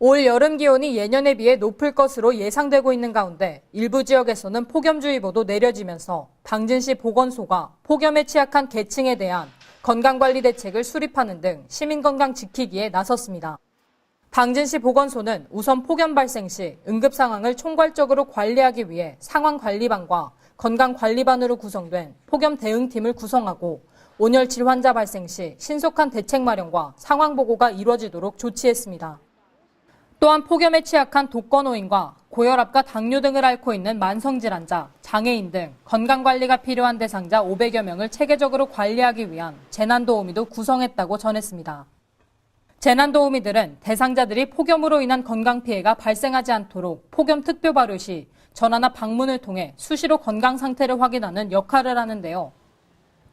올 여름 기온이 예년에 비해 높을 것으로 예상되고 있는 가운데 일부 지역에서는 폭염주의보도 내려지면서 당진시 보건소가 폭염에 취약한 계층에 대한 건강관리 대책을 수립하는 등 시민건강 지키기에 나섰습니다. 당진시 보건소는 우선 폭염 발생 시 응급 상황을 총괄적으로 관리하기 위해 상황관리반과 건강관리반으로 구성된 폭염 대응팀을 구성하고 온열 질환자 발생 시 신속한 대책 마련과 상황 보고가 이루어지도록 조치했습니다. 또한 폭염에 취약한 독거노인과 고혈압과 당뇨 등을 앓고 있는 만성질환자, 장애인 등 건강관리가 필요한 대상자 500여 명을 체계적으로 관리하기 위한 재난도우미도 구성했다고 전했습니다. 재난도우미들은 대상자들이 폭염으로 인한 건강피해가 발생하지 않도록 폭염 특별 발효 시 전화나 방문을 통해 수시로 건강 상태를 확인하는 역할을 하는데요.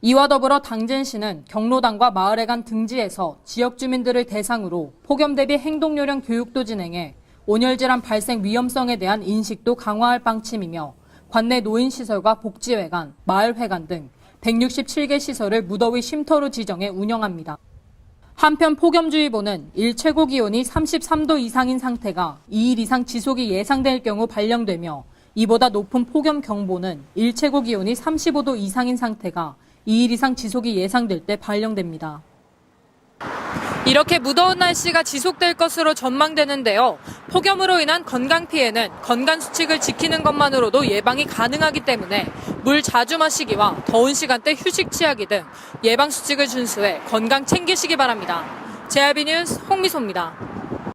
이와 더불어 당진 시는 경로당과 마을에 간 등지에서 지역 주민들을 대상으로 폭염 대비 행동 요령 교육도 진행해 온열 질환 발생 위험성에 대한 인식도 강화할 방침이며 관내 노인 시설과 복지회관, 마을회관 등 167개 시설을 무더위 쉼터로 지정해 운영합니다. 한편 폭염주의보는 일 최고 기온이 33도 이상인 상태가 2일 이상 지속이 예상될 경우 발령되며 이보다 높은 폭염 경보는 일 최고 기온이 35도 이상인 상태가 2일 이상 지속이 예상될 때 발령됩니다. 이렇게 무더운 날씨가 지속될 것으로 전망되는데요. 폭염으로 인한 건강 피해는 건강 수칙을 지키는 것만으로도 예방이 가능하기 때문에 물 자주 마시기와 더운 시간대 휴식 취하기 등 예방 수칙을 준수해 건강 챙기시기 바랍니다. JRB 뉴스 홍미소입니다.